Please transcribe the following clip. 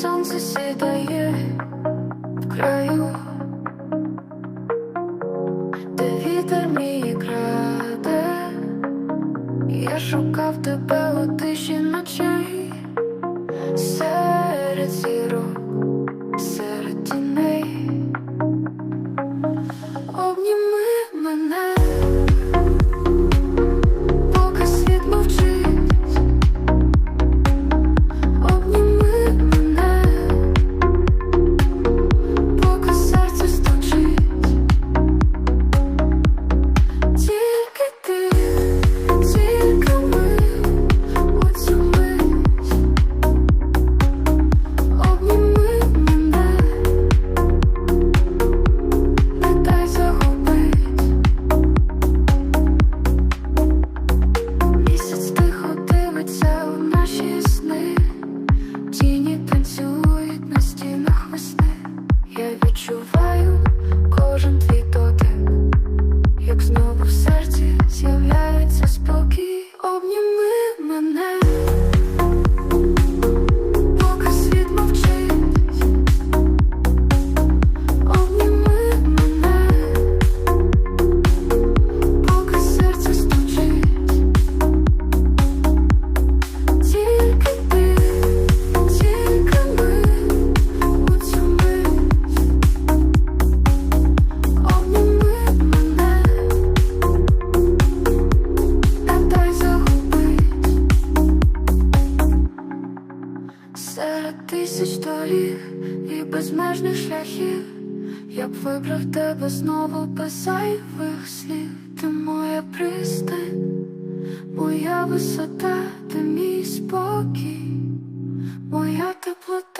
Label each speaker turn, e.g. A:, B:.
A: сонце сідає в краю, де вітер мій краде, я шукав тебе у тиші ночей, серед зірок, серці безмежних шляхів, я б вибрав тебе знову без зайвих слів, ти моя пристань, моя висота, ти мій спокій, моя теплота.